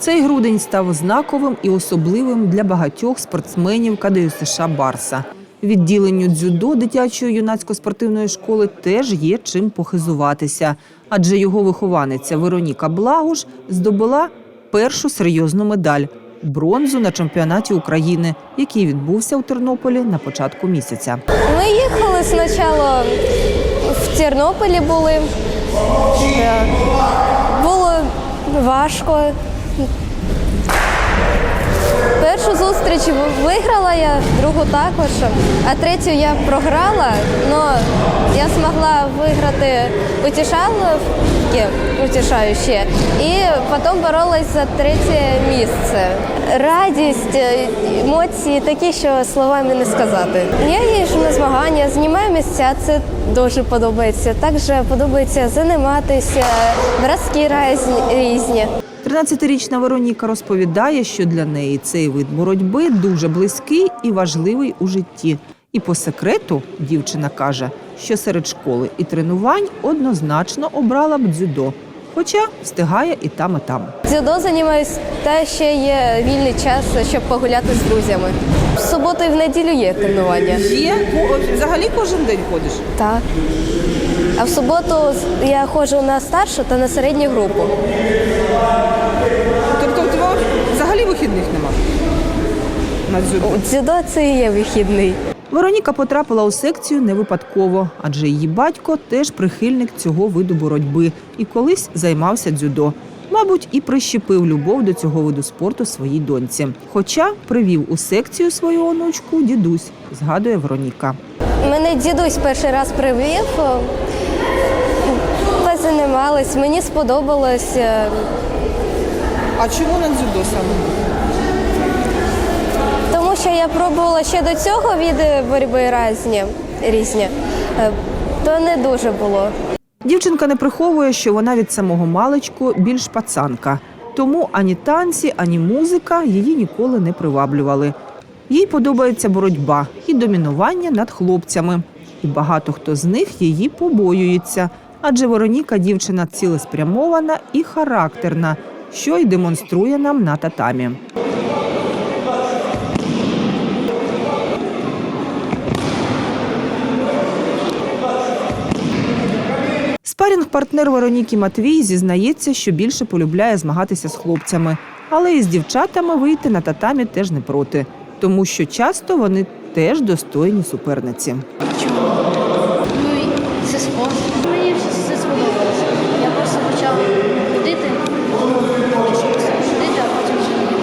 Цей грудень став знаковим і особливим для багатьох спортсменів КДЮ США Барса. Відділенню дзюдо дитячої юнацько-спортивної школи теж є чим похизуватися, адже його вихованиця Вероніка Благуш здобула першу серйозну медаль бронзу на чемпіонаті України, який відбувся у Тернополі на початку місяця. Ми їхали спочатку в Тернополі були. Е, Було важко. Першу зустріч виграла я, другу також, а третю я програла, але я змогла виграти утішалки, утішаючі, і потім боролась за третє місце. Радість, е, емоції такі, що словами не сказати. Я їжджу на змагання, знімаю місця, це дуже подобається. Також подобається займатися, різні- різні. 13-річна Вероніка розповідає, що для неї цей вид боротьби дуже близький і важливий у житті. І по секрету дівчина каже, що серед школи і тренувань однозначно обрала б дзюдо, хоча встигає і там, і там. Дзюдо займаюся та ще є вільний час, щоб погуляти з друзями. В суботу і в неділю є тренування. Є взагалі кожен день ходиш. Так. А в суботу я ходжу на старшу та на середню групу. На дзюдо? Дзюдо це і є вихідний. Вероніка потрапила у секцію не випадково, адже її батько теж прихильник цього виду боротьби і колись займався дзюдо. Мабуть, і прищепив любов до цього виду спорту своїй доньці. Хоча привів у секцію свою онучку дідусь, згадує Вероніка. Мене дідусь перший раз привів. Позанімались, мені сподобалось. е, А чому на дзюдо саме? Що я пробувала ще до цього види боротьби різні, різні. е, То не дуже було. Дівчинка не приховує, що вона від самого маличку більш пацанка. Тому ані танці, ані музика її ніколи не приваблювали. Їй подобається боротьба і домінування над хлопцями. І багато хто з них її побоюється. Адже Вероніка дівчина цілеспрямована і характерна, що й демонструє нам на татамі. Спарінг-партнер Вероніки Матвій зізнається, що більше полюбляє змагатися з хлопцями, але і з дівчатами вийти на татамі теж не проти, тому що часто вони теж достойні суперниці. Ну це спорт. Мені все сподобалося. Я просто почав ходити, ходити, а потім більше.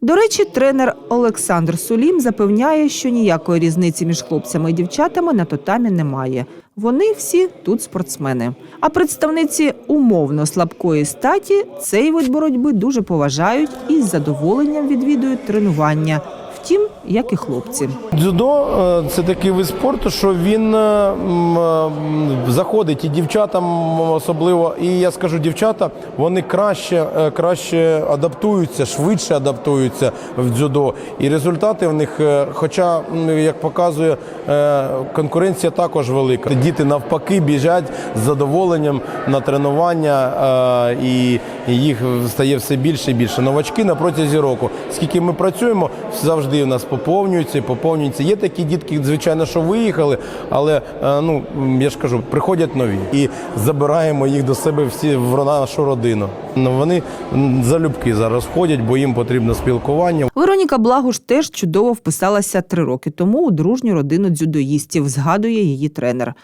До речі, тренер Олександр Сулім запевняє, що ніякої різниці між хлопцями і дівчатами на татамі немає. Вони всі тут спортсмени. А представниці умовно слабкої статі цей вид боротьби дуже поважають і з задоволенням відвідують тренування. Як і хлопці. Дзюдо е, це такий вид спорту, що він е, е, заходить і дівчатам особливо. І я скажу, дівчата вони краще, краще адаптуються, швидше адаптуються в дзюдо. І результати в них, хоча, як показує, конкуренція також велика. Діти навпаки біжать з задоволенням на тренування, е, їх стає все більше і більше. Новачки на протязі року. Скільки ми працюємо, завжди у нас поповнюються і поповнюються. Є такі дітки, звичайно, що виїхали, але е, ну я ж кажу, приходять нові і забираємо їх до себе всі в нашу родину. Ну, Вони залюбки зараз ходять, бо їм потрібно спілкування. Вероніка Благуш теж чудово вписалася три роки тому у дружню родину дзюдоїстів, згадує її тренер.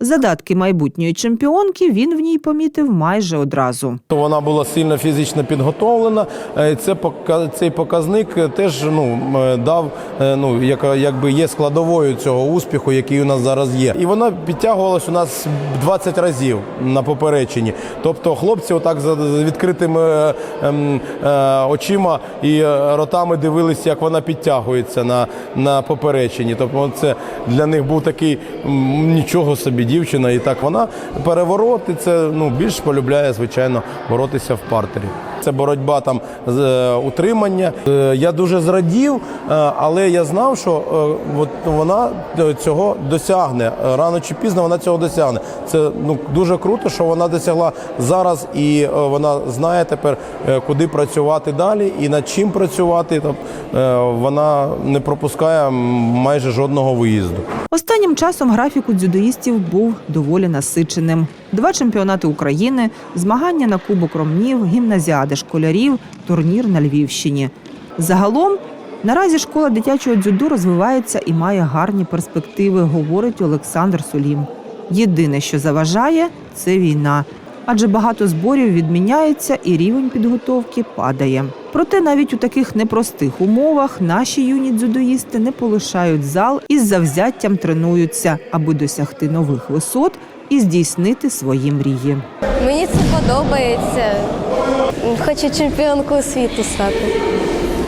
Задатки майбутньої чемпіонки він в ній помітив майже одразу. Вона була сильно фізично підготовлена. Е, Це цей показник теж ну е, дав е, ну яка якби є складовою цього успіху, який у нас зараз є. І вона підтягувалась у нас 20 разів на попереченні. Тобто хлопці, отак за відкритими ем, очима і ротами дивилися, як вона підтягується на, на попереченні. Тобто, це для них був такий нічого собі дівчина. І так вона перевороти це ну більш полюбляє, звичайно, боротися в партері. Це боротьба там з е, утримання. Е, Я дуже зрадів, е, але я знав, що от вона цього досягне. Рано чи пізно вона цього досягне. Це ну дуже круто, що вона досягла зараз, і вона знає тепер, куди працювати далі і над чим працювати. Тобто вона не пропускає майже жодного виїзду. Останнім часом графік у дзюдоїстів був доволі насиченим. Два чемпіонати України, змагання на Кубок Ромнів, гімназіади школярів, турнір на Львівщині. Загалом наразі школа дитячого дзюдо розвивається і має гарні перспективи, говорить Олександр Сулім. Єдине, що заважає, це війна. Адже багато зборів відміняється і рівень підготовки падає. Проте навіть у таких непростих умовах наші юні дзюдоїсти не полишають зал і з завзяттям тренуються, аби досягти нових висот і здійснити свої мрії. Мені це подобається. Хочу чемпіонкою світу стати.